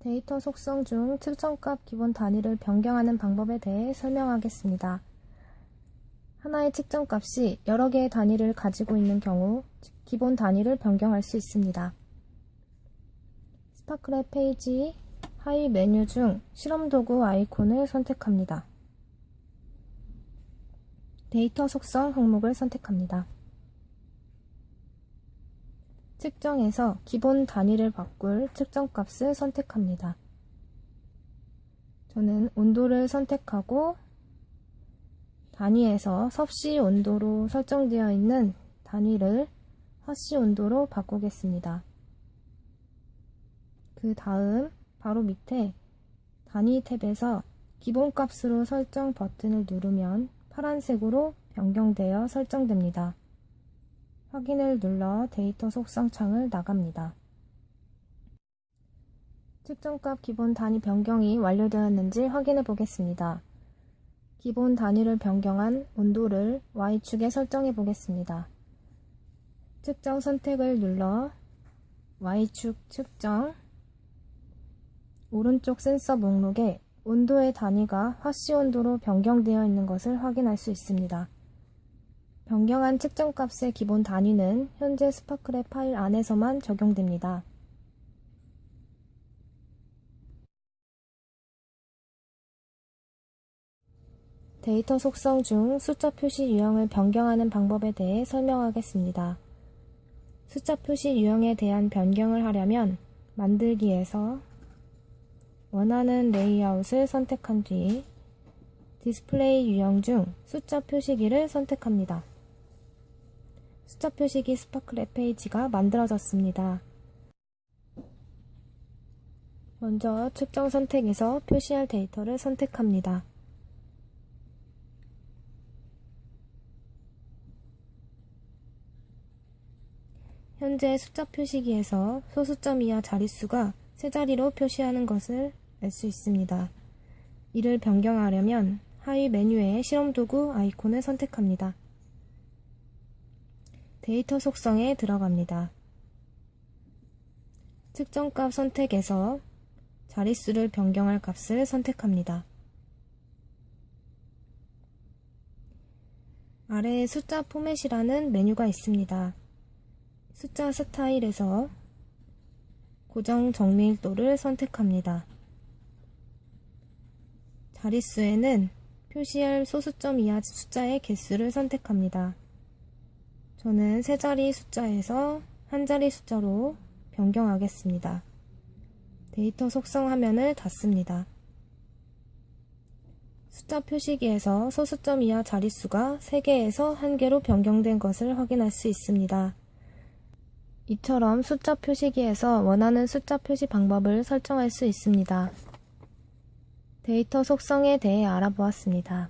데이터 속성 중 측정값 기본 단위를 변경하는 방법에 대해 설명하겠습니다. 하나의 측정값이 여러 개의 단위를 가지고 있는 경우 기본 단위를 변경할 수 있습니다. 스파크랩 페이지 하위 메뉴 중 실험도구 아이콘을 선택합니다. 데이터 속성 항목을 선택합니다. 측정에서 기본 단위를 바꿀 측정값을 선택합니다. 저는 온도를 선택하고 단위에서 섭씨 온도로 설정되어 있는 단위를 화씨 온도로 바꾸겠습니다. 그 다음 바로 밑에 단위 탭에서 기본값으로 설정 버튼을 누르면 파란색으로 변경되어 설정됩니다. 확인을 눌러 데이터 속성 창을 나갑니다. 측정값 기본 단위 변경이 완료되었는지 확인해 보겠습니다. 기본 단위를 변경한 온도를 Y축에 설정해 보겠습니다. 측정 선택을 눌러 Y축 측정 오른쪽 센서 목록에 온도의 단위가 화씨 온도로 변경되어 있는 것을 확인할 수 있습니다. 변경한 측정값의 기본 단위는 현재 스파크랩 파일 안에서만 적용됩니다. 데이터 속성 중 숫자 표시 유형을 변경하는 방법에 대해 설명하겠습니다. 숫자 표시 유형에 대한 변경을 하려면 만들기에서 원하는 레이아웃을 선택한 뒤 디스플레이 유형 중 숫자 표시기를 선택합니다. 숫자 표시기 스파크랩 페이지가 만들어졌습니다. 먼저 측정 선택에서 표시할 데이터를 선택합니다. 현재 숫자 표시기에서 소수점 이하 자릿수가 세 자리로 표시하는 것을 알 수 있습니다. 이를 변경하려면 하위 메뉴의 실험 도구 아이콘을 선택합니다. 데이터 속성에 들어갑니다. 측정값 선택에서 자릿수를 변경할 값을 선택합니다. 아래에 숫자 포맷이라는 메뉴가 있습니다. 숫자 스타일에서 고정 정밀도를 선택합니다. 자릿수에는 표시할 소수점 이하 숫자의 개수를 선택합니다. 저는 세 자리 숫자에서 한 자리 숫자로 변경하겠습니다. 데이터 속성 화면을 닫습니다. 숫자 표시기에서 소수점 이하 자릿수가 3개에서 1개로 변경된 것을 확인할 수 있습니다. 이처럼 숫자 표시기에서 원하는 숫자 표시 방법을 설정할 수 있습니다. 데이터 속성에 대해 알아보았습니다.